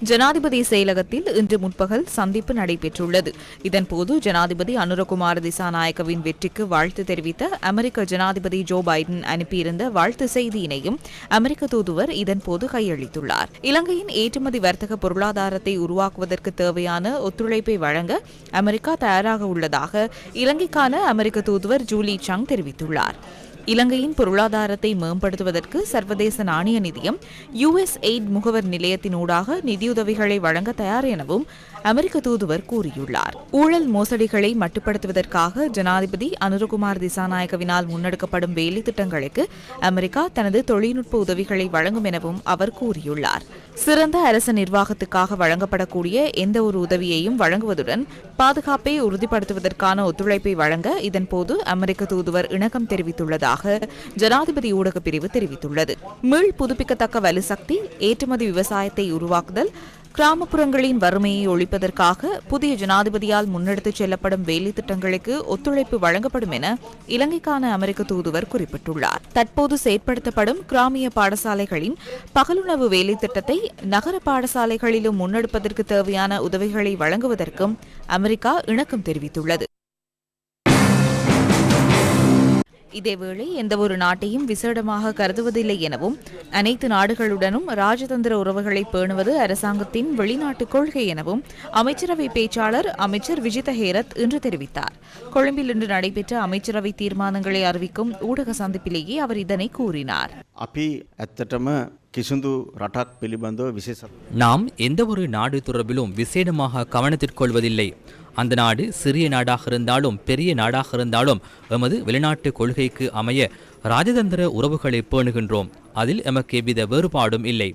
ஜனாதிபதி செயலகத்தில் இன்று முற்பகல் சந்திப்பு நடைபெற்றுள்ளது. இதன்போது ஜனாதிபதி அனுரகுமார் திசாநாயக்கவின் வெற்றிக்கு வாழ்த்து தெரிவித்த அமெரிக்க ஜனாதிபதி ஜோ பைடன் அனுப்பியிருந்த வாழ்த்து செய்தியினையும் அமெரிக்க தூதுவர் இதன்போது கையளித்துள்ளார். இலங்கையின் ஏற்றுமதி வர்த்தக பொருளாதாரத்தை உருவாக்குவதற்கு தேவையான ஒத்துழைப்பை வழங்க அமெரிக்கா தயாராக உள்ளதாக இலங்கைக்கான அமெரிக்க தூதுவர் ஜூலி சங் தெரிவித்துள்ளார். இலங்கையின் பொருளாதாரத்தை மேம்படுத்துவதற்கு சர்வதேச நாணய நிதியம் யுஎஸ் எய்ட் முகவர் நிலையத்தினூடாக நிதியுதவிகளை வழங்க தயார் எனவும் அமெரிக்க தூதுவர் கூறியுள்ளார். ஊழல் மோசடிகளை மட்டுப்படுத்துவதற்காக ஜனாதிபதி அனுரகுமார் திசாநாயகவினால் முன்னெடுக்கப்படும் வேலை திட்டங்களுக்கு அமெரிக்கா தனது தொழில்நுட்ப உதவிகளை வழங்கும் எனவும் அவர் கூறியுள்ளார். சிறந்த அரச நிர்வாகத்துக்காக வழங்கப்படக்கூடிய எந்த ஒரு உதவியையும் வழங்குவதுடன் பாதுகாப்பை உறுதிப்படுத்துவதற்கான ஒத்துழைப்பை வழங்க இதன்போது அமெரிக்க தூதுவர் இணக்கம் தெரிவித்துள்ளதாக ஜனாதிபதி ஊடக பிரிவு தெரிவித்துள்ளது. மீள் புதுப்பிக்கத்தக்க வலுசக்தி ஏற்றுமதி விவசாயத்தை உருவாக்குதல் கிராமப்புறங்களின் வறுமையை ஒழிப்பதற்காக புதிய ஜனாதிபதியால் முன்னெடுத்துச் செல்லப்படும் வேலை திட்டங்களுக்கு ஒத்துழைப்பு வழங்கப்படும் என இலங்கைக்கான அமெரிக்க தூதுவர் குறிப்பிட்டுள்ளார். தற்போது செயற்படுத்தப்படும் கிராமிய பாடசாலைகளின் பகலுணவு வேலை திட்டத்தை நகர பாடசாலைகளிலும் முன்னெடுப்பதற்கு தேவையான உதவிகளை வழங்குவதற்கும் அமெரிக்கா இணக்கம் தெரிவித்துள்ளது. இதேவேளை எந்த ஒரு நாட்டையும் விசேடமாக கருதுவதில்லை எனவும் அனைத்து நாடுகளுடனும் ராஜதந்திர உறவுகளை பேணுவது அரசாங்கத்தின் வெளிநாட்டு கொள்கை எனவும் அமைச்சரவை பேச்சாளர் அமைச்சர் விஜித ஹேரத் இன்று தெரிவித்தார். கொழும்பில் இன்று நடைபெற்ற அமைச்சரவை தீர்மானங்களை அறிவிக்கும் ஊடக சந்திப்பிலேயே அவர் இதனை கூறினார். நாம் எந்த ஒரு நாடு தொடர்பிலும் விசேடமாக கவனத்திற்கொள்வதில்லை. அந்த நாடு சிறிய நாடாக இருந்தாலும் பெரிய நாடாக இருந்தாலும் எமது வெளிநாட்டு கொள்கைக்கு அமைய ராஜதந்திர உறவுகளை பேணுகின்றோம். அதில் எமக்கு எவ்வித வேறுபாடும் இல்லை.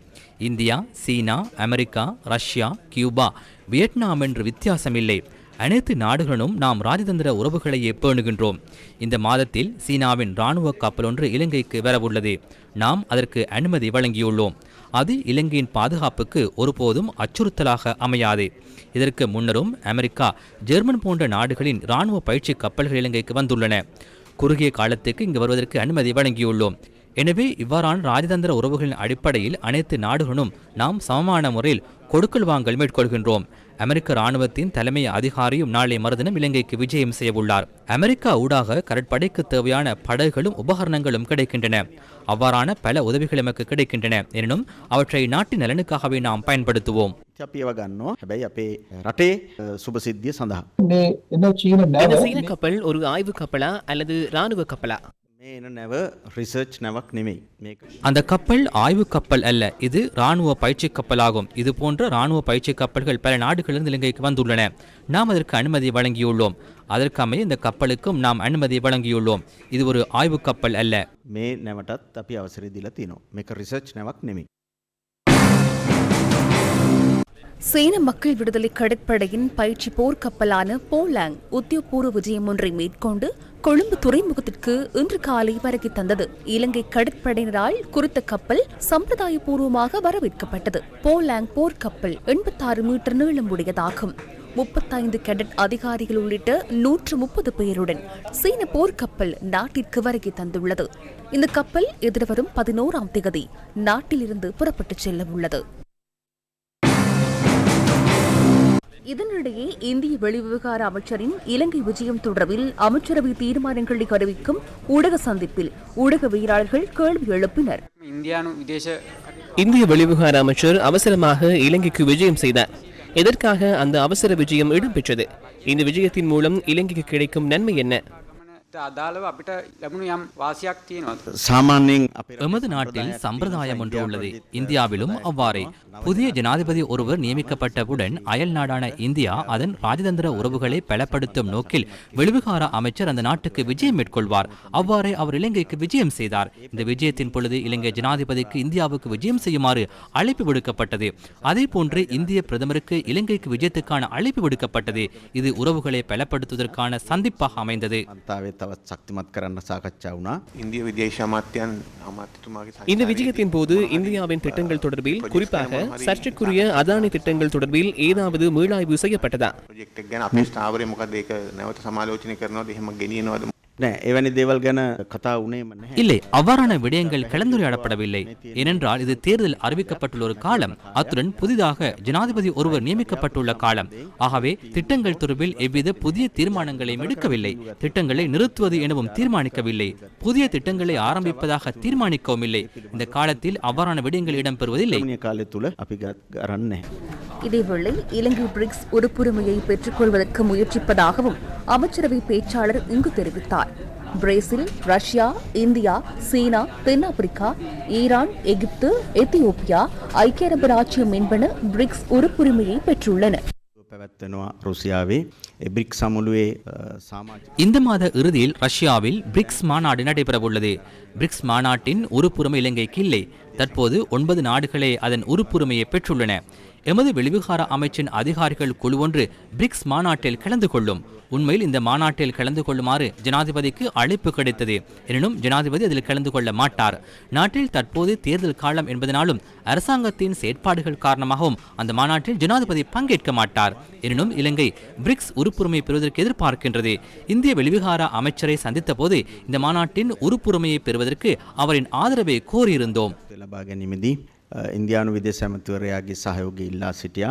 இந்தியா சீனா அமெரிக்கா ரஷ்யா கியூபா வியட்நாம் என்று வித்தியாசம் இல்லை. அனைத்து நாடுகளும் நாம் ராஜதந்திர உறவுகளையே பேணுகின்றோம். இந்த மாதத்தில் சீனாவின் இராணுவ கப்பல் ஒன்று இலங்கைக்கு வரவுள்ளது. நாம் அதற்கு அனுமதி வழங்கியுள்ளோம். அது இலங்கையின் பாதுகாப்புக்கு ஒருபோதும் அச்சுறுத்தலாக அமையாது. இதற்கு முன்னரும் அமெரிக்கா ஜெர்மன் போன்ற நாடுகளின் இராணுவ பயிற்சி கப்பல்கள் இலங்கைக்கு வந்துள்ளன. குறுகிய காலத்துக்கு இங்கு வருவதற்கு அனுமதி வழங்கியுள்ளோம். எனவே இவ்வாறான ராஜதந்திர உறவுகளின் அடிப்படையில் அனைத்து நாடுகளும் நாம் சமமான முறையில் கொடுக்கல் வாங்கல் மேற்கொள்கின்றோம். அமெரிக்க ராணுவத்தின் தலைமை அதிகாரியும் நாளை மறுதினம் இலங்கைக்கு விஜயம் செய்யவுள்ளார் அமெரிக்கா ஊடாக கடற்படைக்கு தேவையான படகுகளும் உபகரணங்களும் கிடைக்கின்றன அவ்வாறான பல உதவிகள் எமக்கு கிடைக்கின்றன எனினும் அவற்றை நாட்டின் நலனுக்காகவே நாம் பயன்படுத்துவோம் අපි ඒව ගන්නවා හැබැයි අපේ රටේ සුභසිද්ධිය සඳහා. මේ එන චීන இந்த නැව சீன கப்பல் ஒரு ஆய்வு கப்பலா அல்லது ராணுவ கப்பலா அந்த கப்பல் ஆய்வு கப்பல் அல்ல. இது ராணுவ பயிற்சி கப்பலாகும். இது போன்ற ராணுவ பயிற்சி கப்பல்கள் பல நாடுகளிலிருந்து இலங்கைக்கு வந்துள்ளன. நாம் அதற்கு அனுமதி வழங்கியுள்ளோம். அதற்கமைய இந்த கப்பலுக்கும் நாம் அனுமதி வழங்கியுள்ளோம். இது ஒரு ஆய்வு கப்பல் அல்ல. மே நெவட்டத் தப்பி அவசர திலத்தீனோ மேக்க ரிசர்ச் நெவக் நிமி சீன மக்கள் விடுதலை கடற்படையின் பயிற்சி போர்க்கப்பலான போலாங் உத்தியோகபூர்வ விஜயம் ஒன்றை மேற்கொண்டு கொழும்பு துறைமுகத்திற்கு இன்று காலை வருகை தந்தது. இலங்கை கடற்படையினரால் குறித்த கப்பல் சம்பிரதாயபூர்வமாக வரவேற்கப்பட்டது. போலாங் போர்க்கப்பல் எண்பத்தாறு மீட்டர் நீளம் உடையதாகும். முப்பத்தைந்து கேடட் அதிகாரிகள் உள்ளிட்ட நூற்று முப்பது பேருடன் சீன போர்க்கப்பல் நாட்டிற்கு வருகை தந்துள்ளது. இந்த கப்பல் எதிர்வரும் பதினோராம் தேதி நாட்டிலிருந்து புறப்பட்டுச் செல்ல உள்ளது இதனிடையே இந்திய வெளிவிவகார அமைச்சரின் இலங்கை விஜயம் தொடர்பில் அமைச்சரவை தீர்மானங்களை அறிவிக்கும் ஊடக சந்திப்பில் ஊடகவியலாளர்கள் கேள்வி எழுப்பினர். இந்திய வெளிவிவகார அமைச்சர் அவசரமாக இலங்கைக்கு விஜயம் செய்தார். எதற்காக அந்த அவசர விஜயம் இடம்பெற்றது? இந்த விஜயத்தின் மூலம் இலங்கைக்கு கிடைக்கும் நன்மை என்ன? අදාළව අපිට ලැබුණු යම් වාසියක් තියෙනවා. සාමාන්‍යයෙන් අපේ எமது நாட்டில் சம்பிரதாயம் ஒன்று உள்ளது இந்தியாவிலும் அவ்வாறே புதிய ஜனாதிபதி ஒருவர் நியமிக்கப்பட்டவுடன் அயல் நாடான இந்தியா அதன் ராஜதந்திர உறவுகளை பலப்படுத்தும் நோக்கில் வெளிவிகார அமைச்சர் அந்த நாட்டுக்கு விஜயம் மேற்கொள்வார் அவ்வாறே அவர் இலங்கைக்கு விஜயம் செய்தார் இந்த விஜயத்தின் பொழுது இலங்கை ஜனாதிபதிக்கு இந்தியாவுக்கு விஜயம் செய்யுமாறு அழைப்பு விடுக்கப்பட்டது அதே போன்று இந்திய பிரதமருக்கு இலங்கைக்கு விஜயத்துக்கான அழைப்பு விடுக்கப்பட்டது இது உறவுகளை பலப்படுத்துவதற்கான சந்திப்பாக அமைந்தது අන්තාවේ තවත් ශක්තිමත් කරන්න සාකච්ඡා වුණා. ඉන්දිය විදේශ අමාත්‍යන් අමාත්‍යතුමාගේ இந்த விஜயத்தின் போது இந்தியாவின் திட்டங்கள் தொடர்பில் குறிப்பாக சர்ச்சைக்குரிய அதானி திட்டங்கள் தொடர்பில் ஏதாவது மீளாய்வு செய்யப்பட்டதா இல்லை அவ்வாறான விடயங்கள் கலந்துரையாடப்படவில்லை. ஏனென்றால் இது தேர்தல் அறிவிக்கப்பட்டுள்ள ஒரு காலம் அத்துடன் புதிதாக ஜனாதிபதி ஒருவர் நியமிக்கப்பட்டுள்ள காலம். ஆகவே திட்டங்கள் தொடர்பில் எவ்வித புதிய தீர்மானங்களையும் எடுக்கவில்லை. திட்டங்களை நிறுத்துவது எனவும் தீர்மானிக்கவில்லை. புதிய திட்டங்களை ஆரம்பிப்பதாக தீர்மானிக்கவும் இல்லை. இந்த காலத்தில் அவ்வாறான விடயங்கள் இடம்பெறுவதில்லை. காலத்துல இதேவேளை இலங்கை பிரிக்ஸ் உறுப்புரிமையை பெற்றுக்கொள்வதற்கு முயற்சிப்பதாகவும் அமைச்சரவை பேச்சாளர் இங்கு தெரிவித்தார். பிரேசில் ரஷ்யா இந்தியா சீனா தென்னாப்பிரிக்கா ஈரான் எகிப்து எத்தியோப்பியா ஐக்கிய அரபு ராஜ்யம் என்பன பிரிக்ஸ் உறுப்புரிமையை பெற்றுள்ளன. பிரிக்ஸ் சமுலுவே இந்த மாத இறுதியில் ரஷ்யாவில் பிரிக்ஸ் மாநாடு நடைபெறவுள்ளது. பிரிக்ஸ் மாநாட்டின் உறுப்புரிமை இலங்கைக்கு இல்லை. தற்போது ஒன்பது நாடுகளே அதன் உறுப்புரிமையை பெற்றுள்ளன. எமது வெளிவிகார அமைச்சின் அதிகாரிகள் குழு ஒன்று பிரிக்ஸ் மாநாட்டில் கலந்து கொள்ளும். உண்மையில் இந்த மாநாட்டில் கலந்து கொள்ளுமாறு ஜனாதிபதிக்கு அழைப்பு கிடைத்தது. எனினும் ஜனாதிபதி அதில் கலந்து கொள்ள மாட்டார். நாட்டில் தற்போது தேர்தல் காலம் என்பதனாலும் அரசாங்கத்தின் செயற்பாடுகள் காரணமாகவும் அந்த மாநாட்டில் ஜனாதிபதி பங்கேற்க மாட்டார். எனினும் இலங்கை பிரிக்ஸ் உறுப்பு உறுப்புரிமை பெறுவதற்கு எதிர்பார்க்கின்றது இந்திய வெளிவிகார அமைச்சரை சந்தித்த போது இந்த மாநாட்டின் உறுப்புரிமையை பெறுவதற்கு அவரின் ஆதரவை கோரியிருந்தோம் ලබා ගැනීමදී ඉන්දයානු විදේශ ඇමතිවරයාගේ සහයෝග ඉල්ලා සිටියා.